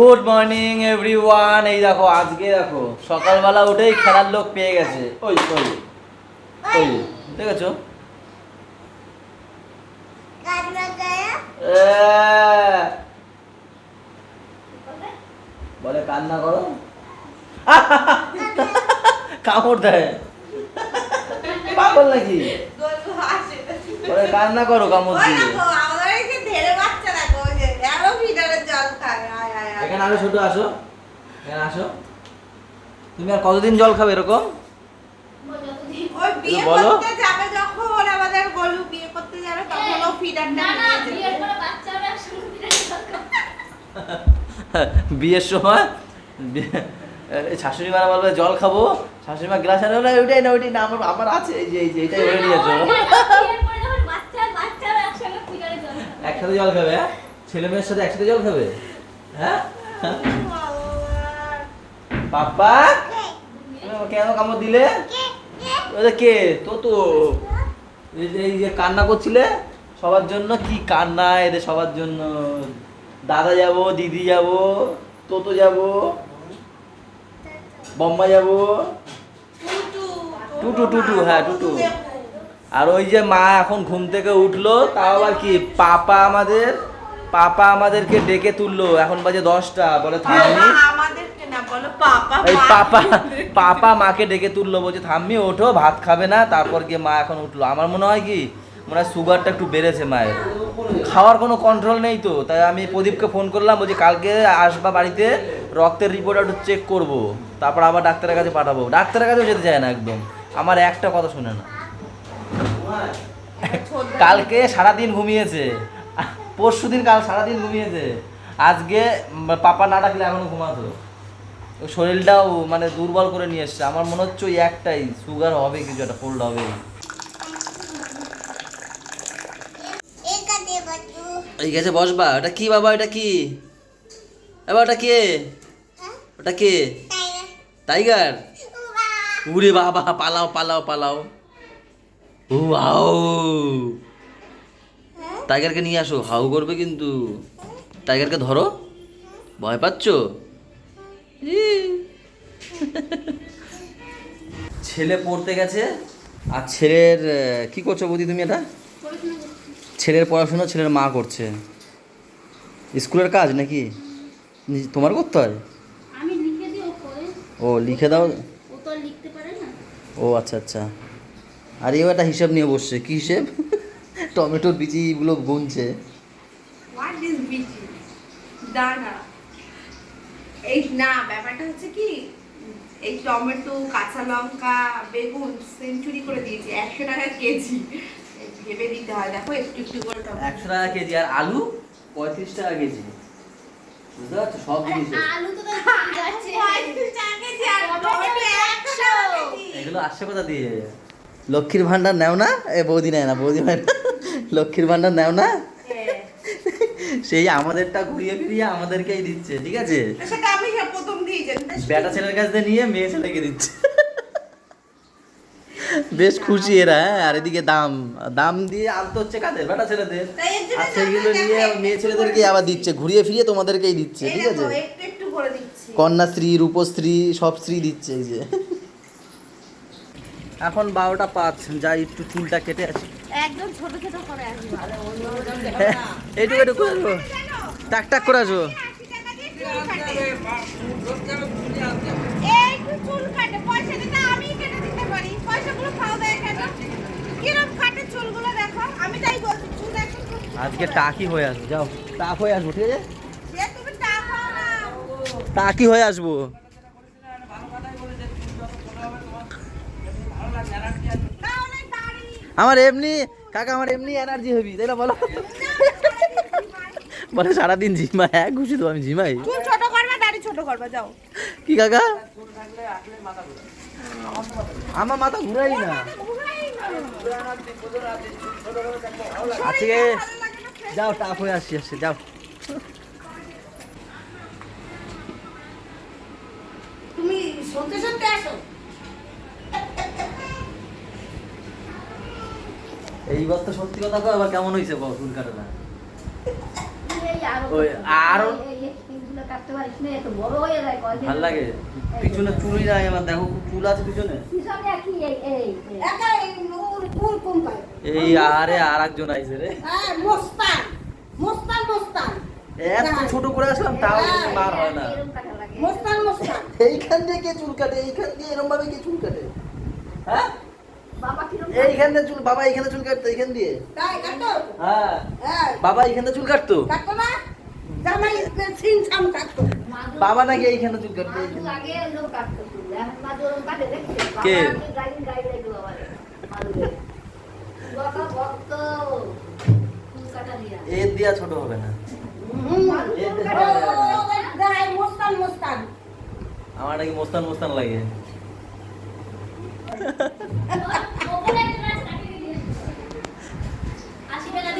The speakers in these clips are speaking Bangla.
গুড মর্নিং এভরিওয়ান এই দেখো, আজকে দেখো, সকালবেলা উঠেই খেলার লোক পেয়ে গেছে। ওই ওই ওই, দেখেছ? বলে কান্না করো। কামড় দেয়। পাগল নাকি? বলে কান্না করো কামড় দিয়ে। এখানে আরও ছোট আসো। এখানে আসো। তুমি আর কতদিন জল খাবে এরকম? বলো। বিয়ের সময়? বিয়ে- এই শাশুড়ি মারা বলবে জল খাব? শাশুড়ি মা গ্লাস আনে না ওইটাই না ওইটাই না আমার আমার আছে এই যে এই যে এটাই হয়ে নিয়েছো। একসাথে জল খাবে হ্যাঁ? ছেলে মেয়ের সাথে একসাথে জল খাবে? হ্যাঁ? পাপা? কেন কামড় দিলে? ওটা কে? তো তো এই যে কান্না করছিলে? সবার জন্য? কি কান্না এদের সবার জন্য? দাদা যাব দিদি যাব তোতো যাব বম্মা যাব। টুটু, টুটু, হ্যাঁ, টুটু। আর ওই যে মা এখন ঘুম থেকে উঠল তাও আবার কি পাপা আমাদের? পাপা আমাদেরকে ডেকে তুললো। এখন বাজে দশটা বলে এই পাপা পাপা মাকে ডেকে তুললো বলছে থাম্মি ওঠো ভাত খাবে না। তারপর গিয়ে মা এখন উঠল। আমার মনে হয় কি মনে হয় সুগারটা একটু বেড়েছে মায়ের। খাওয়ার কোনো কন্ট্রোল নেই তো। তাই আমি প্রদীপকে ফোন করলাম বলছি কালকে আসবা বাড়িতে রক্তের রিপোর্ট একটু চেক করব। তারপর আবার ডাক্তারের কাছে পাঠাবো। ডাক্তারের কাছেও যেতে চায় না একদম। আমার একটা কথা শুনে না। কালকে সারাদিন ঘুমিয়েছে। পরশু দিন কাল সারাদিন ঘুমিয়েছে। আজকে পাপা না ডাকলে এখনও ঘুমাতো। শরীরটাও মানে দুর্বল করে নিয়ে এসছে। আমার মনে হচ্ছে ওই একটাই সুগার হবে কিছু একটা কোল্ড হবে। এই গেছে বসবা, ওটা কি বাবা এটা কি? এবার ওটা কে? ওটা কে? টাইগার? উরে বাবা, পালাও পালাও পালাও। ও টাইগারকে নিয়ে আসো হাউ করবে কিন্তু। টাইগারকে ধরো। ভয় পাচ্ছ? ছেলে পড়তে গেছে। আর ছেলের কি করছ বৌদি তুমি এটা? ছেলের পড়াশোনা ছেলের মা করছে। স্কুলের কাজ নাকি? তোমার করতে হয়? ও লিখে দাও। ও আচ্ছা আচ্ছা। আর এও একটা হিসাব নিয়ে বসছে কি হিসেব? টমেটোর বিচিগুলো গুনছে। What is বিচি? দানা এই না ব্যাপারটা হচ্ছে কি এই টমেটো কাঁচা লঙ্কা বেগুন সেঞ্চুরি করে দিয়েছি একশো টাকা কেজি। ভেবে দিতে হয় দেখো একটু একটু করে টমেটো। একশো টাকা কেজি আর আলু পঁয়ত্রিশ টাকা কেজি। বুঝতে পারছ? সব জিনিস আলু তো। এগুলো আসছে কোথা দিয়ে লক্ষ্মীর ভান্ডার নেও না এ বৌদি নেয় না বৌদি হয় না লক্ষ্মীর ভান্ডার নেও না? হ্যাঁ। সেই আমাদেরটা ঘুরিয়ে ফিরিয়ে আমাদেরকেই দিচ্ছে ঠিক আছে? সেটা আমি প্রথম দিয়ে বেটা ছেলের কাছ থেকে নিয়ে মেয়ে ছেলেকে দিচ্ছে। বেশ খুশি এরা হ্যাঁ আর এদিকে দাম দাম দিয়ে আনতে হচ্ছে কাদের? বেটা ছেলেদের? আর সেইগুলো নিয়ে মেয়ে ছেলেদেরকে আবার দিচ্ছে ঘুরিয়ে ফিরিয়ে তোমাদেরকেই দিচ্ছে ঠিক আছে? কন্যাশ্রী রূপশ্রী সব শ্রী দিচ্ছে এই যে। এখন বারোটা পাঁচ যাই একটু চুলটা কেটে আসি একদম ছোট ছোট করে হ্যাঁ, এইটুকু একটু করে টাক টাক করে আজকে টাকি হয়ে আসব যাও। টাক হয়ে আসব ঠিক আছে? টাকি হয়ে আসব না অনেক দাড়ি আমার এমনি কাকা আমার এমনি এনার্জি হবি তাই না বলো? বলে সারাদিন জিমা এক ঘুষি তো আমি জিমাই চুল ছোট করবা দাড়ি ছোট করবা যাও। কি কাকা? আমার মাথা ঘুরাই না। আজকে যাও টাক হয়ে আসছি আসছি যাও। তুমি সত্যি সত্যি আসো? এইবার তো সত্যি কথা কো এবার কেমন হয়েছে বল চুল কাটা না? ওই আরো- এই- এই- এইগুলো কাটতে পারিস না এত বড় হয়ে যায় কয়দিন ভালো লাগে? পিছনে চুলই নাই আমার দেখো চুল আছে পিছনে। পিছনে এই এই এই। একা এই ওর কোন কোন পায়? এই আরে আর একজন আইছে রে। হ্যাঁ মোস্তান মোস্তান মোস্তান। এত ছোট করে আসলাম তাও মার হয় না। এইখান দিয়ে কে চুল কাটে? এইখান দিয়ে এরকম ভাবে কে চুল কাটে? হ্যাঁ? এইখান দিয়ে চুল বাবা এইখানে চুল কাটতো এইখান দিয়ে। তাই হ্যাঁ। বাবা এইখানে চুল কাটতো? কাটো না। জামাই সিন ছাম কাটো বাবা নাকি এইখানে চুল কাটতো আগে লোক কাটতো এখন মাদুর ওরকম কাটে দেখছ? কে? গাড়ি- গাড়ি লাগল বাবারে, বাবা ভক্ত, চুল কাটা দিয়া। এর দিয়া ছোট হবে না। আমার নাকি মোস্তান মোস্তান লাগে ওখানে একটা গাছ কাটিয়ে দিয়ে। আশি টাকা দিয়ে চুল কাটছো, এগুলো কাটা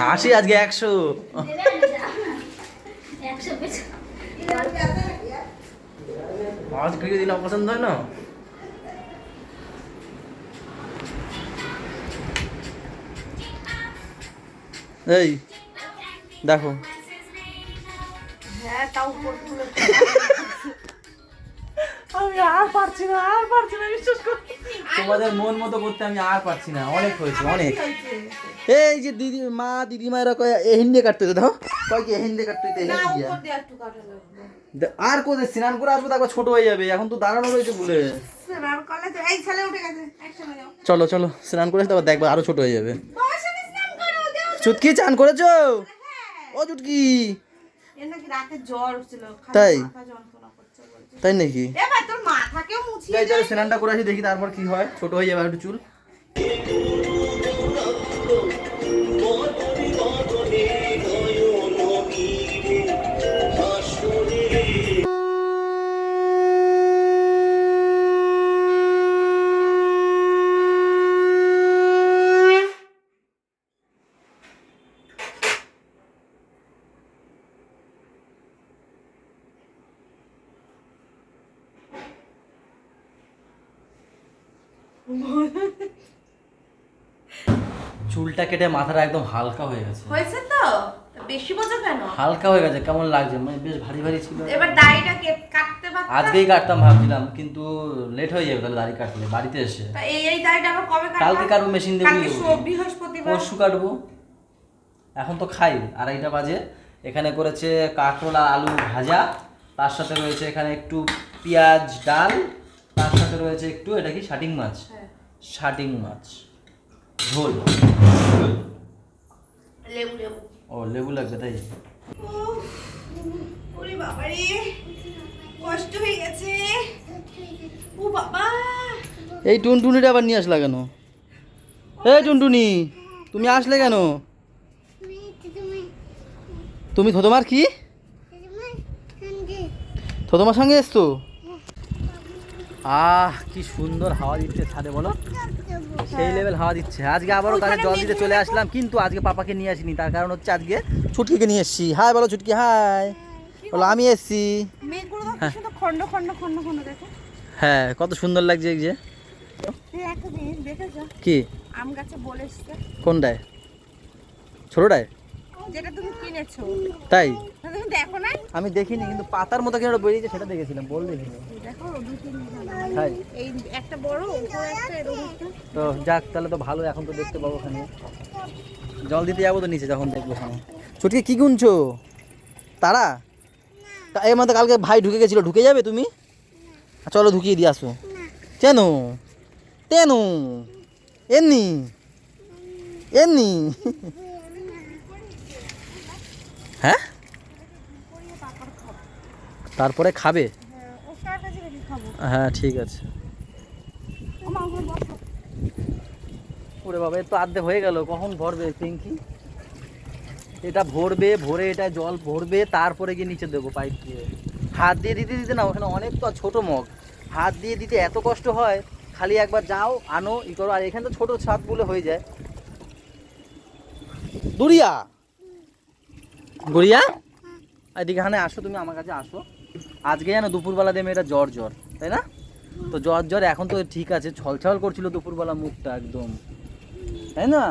হাসি আজকে একশো। মাছ খেয়ে দিলে পছন্দ হয় না? এই দেখো। হ্যাঁ আমি আর পারছি না আর পারছি না বিশ্বাস করো। তোমাদের মন মতো করতে আমি আর পারছি না। অনেক হয়েছে অনেক। এই যে দিদি মা দিদি মায়েরা কয় এ হিন্দি কাটতে তো দেখো। কয় কি হিন্দি কাটতে তো না হিন্দি। উপর দিয়ে একটু কাটা লাগবে আর কোথায় স্নান করে আসব তারপর ছোট হয়ে যাবে। এখন তো দাঁড়ানো রয়েছে বলে। স্নান করলে তো এই ছেলে উঠে গেছে একসঙ্গে যাও। চলো চলো স্নান করে তারপর দেখব আরও ছোট হয়ে যাবে। চুটকি চান করেছ? হ্যাঁ। ও চুটকি। এর নাকি রাতে জ্বর উঠছিল তাই? মাথা যন্ত্রণা করছে বলছে। তাই নাকি? এবার তোর মাথাকেও মুছিয়ে যাই চলো স্নানটা করে আসি দেখি তারপর কি হয় ছোট হয়ে যাবে একটু চুল। চুলটা কেটে মাথাটা একদম হালকা হয়ে গেছে। হয়েছে তো? বেশি বোঝো কেন? হালকা হয়ে গেছে কেমন লাগছে? মানে বেশ ভারী ভারী ছিল। এবার দাড়িটা কাটতে পারতাম আজকেই কাটতাম ভাবছিলাম কিন্তু লেট হয়ে যাবে তাহলে দাড়ি কাটলে বাড়িতে এসে। এই এই দাড়িটা আবার কবে কাটবো? কালকে কাটবো মেশিন দিয়ে কালকে বুঝিয়ে দেবো। বৃহস্পতিবার। পরশু কাটবো। এখন তো খাই আড়াইটা বাজে। এখানে করেছে কাঁকরোলা আলু ভাজা। তার সাথে রয়েছে এখানে একটু পেঁয়াজ ডাল। তার সাথে রয়েছে একটু এটা কি শাটিং মাছ? শাটিং মাছ। ঝোল। লেবু লেবু। ও লেবু লাগবে তাই? ওরে বাবা কষ্ট হয়ে গেছে। ও বাবা। এই টুনটুনিটা আবার নিয়ে আসলা কেন? এই টুনটুনি তুমি আসলে কেন? তুমি তোমার কি? তো তোমার সঙ্গে এসছো? আহ কি সুন্দর হাওয়া দিচ্ছে ছাদে বলো। সেই লেভেল হাওয়া দিচ্ছে। আজকে আবারও কাজে জল দিতে চলে আসলাম কিন্তু আজকে পাপাকে নিয়ে আসিনি। তার কারণ হচ্ছে আজকে ছুটকিকে নিয়ে এসছি। হাই বলো ছুটকি হাই। বলো আমি এসছি। দেখো হ্যাঁ। কত সুন্দর লাগছে এই যে। কি? আম গাছে বলে কোনটায়? ছোটটায়? যেটা তুমি কিনেছো। তাই? তুমি দেখো না আমি দেখিনি কিন্তু পাতার মতো কেন বেরিয়েছে সেটা দেখেছিলাম বল দেখিনি দেখো তাই? এই একটা বড় উপরে একটা এরকম তো যাক তাহলে তো ভালো এখন তো দেখতে পাবো ওখানে। জল দিতে যাব তো নিচে যখন দেখব ওখানে। ছুটকি কি গুনছো? তারা? এর মধ্যে কালকে ভাই ঢুকে গেছিল ঢুকে যাবে তুমি? চলো ঢুকিয়ে দিয়ে আসো। কেন কেন এমনি? এমনি? হ্যাঁ? তারপরে খাবে? হ্যাঁ ঠিক আছে। ওরে বাবা এর তো আর্ধেক হয়ে গেল, কখন ভরবে পিঙ্কি? এটা ভরবে, ভরে এটা জল ভরবে, তারপরে গিয়ে নিচে দেবো পাইপ দিয়ে। হাত দিয়ে দিতে দিতে না, ওখানে অনেক তো ছোট মগ। হাত দিয়ে দিতে এত কষ্ট হয়, খালি একবার যাও, আনো, ই করো, আর এখানে তো ছোট ছাদ বলে হয়ে যায়। দুরিয়া! গুড়িয়া? এদিকে এখানে আসো তুমি আমার কাছে আসো। আজকে জানো দুপুরবেলা দিয়ে মেয়েটা জ্বর জ্বর তাই না? তো জ্বর জ্বর এখন তো ঠিক আছে ছল ছল করছিল দুপুরবেলা মুখটা একদম। তাই না?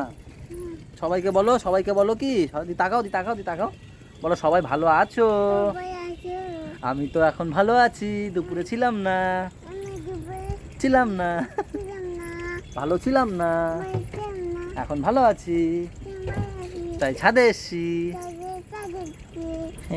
সবাইকে বলো সবাইকে বলো কি? তাকাও দি তাকাও দি তাকাও। বলো সবাই ভালো আছো? আমি তো এখন ভালো আছি দুপুরে ছিলাম না। ছিলাম না। ভালো ছিলাম না। এখন ভালো আছি। তাই ছাদে এসছি। সরে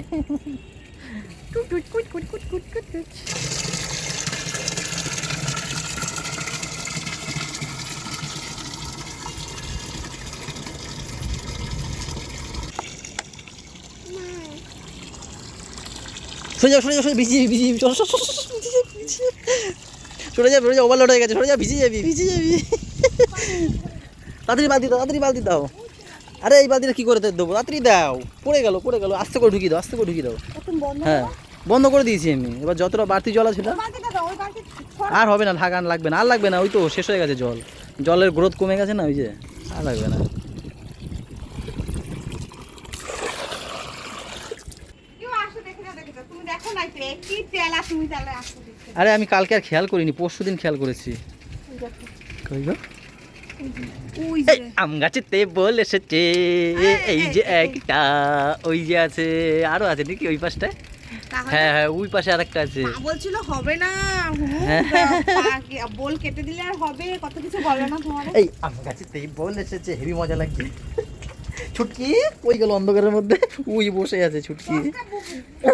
যাও সরে যাও সরে ভিজে যাবি ভিজে যাবি চলো চলো, চলো, চলো, ভিজে যাবি, ভিজে যাবি। সরে যাবি সরে যাও ওভারলোড হয়ে গেছে সরে যাও ভিজে যাবি। ভিজে যাবি। তাড়াতাড়ি বালতি দাও তাড়াতাড়ি বালতি দাও। আরে এই বালতিটা কি করে দেবো? তাড়াতাড়ি দাও। পড়ে গেল পড়ে গেল। আস্তে করে ঢুকিয়ে দাও আস্তে করে ঢুকিয়ে দাও। হ্যাঁ বন্ধ করে দিয়েছি আমি। এবার যতটা বাড়তি জল আছে না আর হবে না ঢাকা লাগবে না আর লাগবে না ওই তো শেষ হয়ে গেছে জল। জলের গ্রোথ কমে গেছে না ওই যে আর লাগবে না। আরে আমি কালকে আর খেয়াল করিনি পরশু দিন খেয়াল করেছি। এই আম গাছেতে বল এসেছে। এই যে একটা ওই যে আছে আরও আছে নাকি ওই পাশটায় হ্যাঁ হ্যাঁ ওই পাশে আরেকটা আছে। বলছিল হবে না। হ্যাঁ। বোল কেটে দিলে আর হবে কত কিছু বলে না তোমার এই আম গাছেতেই বল এসেছে হেভি মজা লাগছে। ছুটকি ওই গেল অন্ধকারের মধ্যে ওই বসে আছে ছুটকি।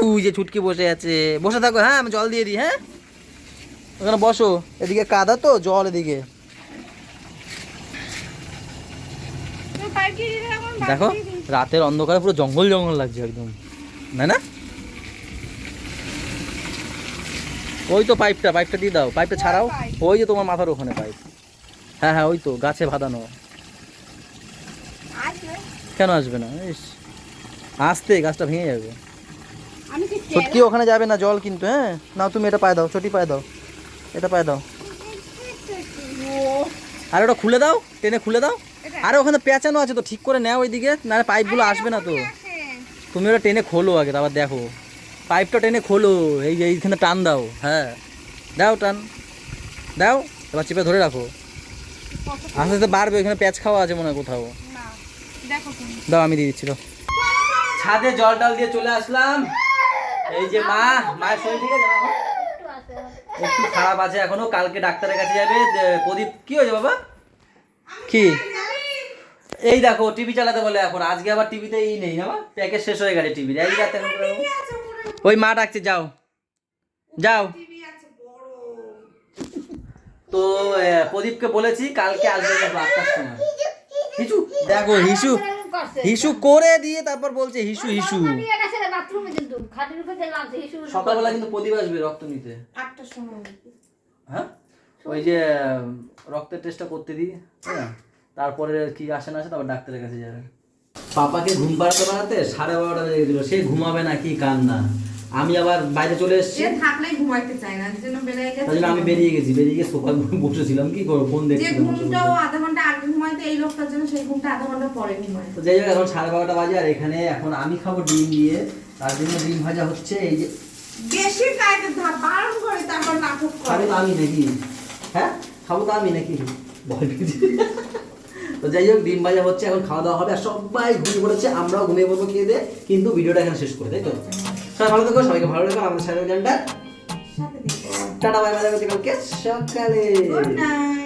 ওই যে ছুটকি বসে আছে। বসে থাকো হ্যাঁ আমি জল দিয়ে দিই হ্যাঁ? ওখানে বসো এদিকে কাদা তো জল এদিকে তুমি পাইপ দিয়ে দিলে এখন বাদ দেখো রাতের অন্ধকারে পুরো জঙ্গল জঙ্গল লাগছে একদম। না না? ওই তো পাইপটা পাইপটা দিয়ে দাও পাইপটা ছাড়াও। ওই যে তোমার মাথার ওখানে পাইপ। হ্যাঁ হ্যাঁ ওই তো গাছে বাঁধানো। আসবে। কেন আসবে না? ইস আসতে গাছটা ভেঙে যাবে। সত্যি ওখানে যাবে না জল কিন্তু হ্যাঁ? নাও তুমি এটা পায়ে দাও ছোটি পায়ে দাও। এটা পায়ে দাও। আর ওটা খুলে দাও টেনে খুলে দাও? আরে ওখানে পেঁচানো আছে তো ঠিক করে নাও ওইদিকে না পাইপগুলো আসবে না তো। তুমি ওটা টেনে খোলো আগে তারপর দেখো। পাইপটা টেনে খোলো এই যে এইখানে টান দাও হ্যাঁ। দাও টান। দাও এবার চেপে ধরে রাখো। আস্তে আস্তে বাড়বে ওইখানে প্যাচ খাওয়া আছে মনে হয় কোথাও। দাও আমি দিয়ে দিচ্ছি দাও। ছাদে জল টল দিয়ে চলে আসলাম। এই যে মা মায়ের শরীর ঠিক আছে। একটু খারাপ আছে এখনও কালকে ডাক্তারের কাছে যাবে প্রদীপ কি হয়েছে বাবা? কি? এই দেখো টিভি চালাতে বলে এখন। আজকে আবার টিভিতে এই নেই না প্যাকেজ শেষ হয়ে গেছে টিভির এই রাতে এখন ওই মা ডাকছে যাও। যাও। তো প্রদীপকে বলেছি কালকে আসবে আটটার সময়। হিসু দেখো হিসু হিসু করে দিয়ে তারপর বলছে হিসু হিসু। সকালবেলা কিন্তু প্রদীপ আসবে রক্ত নিতে। আটটার সময়। হ্যাঁ? ওই যে রক্তের টেস্টটা করতে দিই হ্যাঁ? তারপরে কি আসে না আসে তারপর ডাক্তারের কাছে যাবে। পাপাকে ঘুম পাড়াতে পাড়াতে সাড়ে বারোটা বেজে গেছিল। সে ঘুমাবে না কি কান্না? আমি আবার বাইরে চলে এসেছি। যে থাকলে ঘুমাইতে চায় না যেন বেড়ে তাই জন্য আমি বেরিয়ে গেছি। বেরিয়ে গিয়ে সোফায় বসেছিলাম কি করব? ফোন যে দেখছিলাম। বসে ঘুমটাও আধা ঘণ্টা আগে ঘুমাইতে এই লোকটার জন্য সেই ঘুমটা আধা ঘণ্টা পরে ঘুমায়। তো যাই হোক এখন সাড়ে বারোটা বাজে আর এখানে এখন আমি খাব ডিম দিয়ে। তার জন্য ডিম ভাজা হচ্ছে। এই যে বেশি কায়দে ধার বারণ করে তারপর নাটক খাব করে আমি নাকি? হ্যাঁ? খাব তো আমি নাকি? ভয় পেয়েছি। তো যাই হোক ডিম ভাজা হচ্ছে এখন খাওয়া দাওয়া হবে আর সবাই ঘুমিয়ে পড়েছে আমরাও ঘুমিয়ে পড়ব খেয়ে দিয়ে কিন্তু ভিডিওটা এখানে শেষ করে তাই তো? সবাই ভালো থাকো সবাইকে ভালো লাগবে আমাদের জানটা টাটা বাই বাই কালকে। সকালে। Good night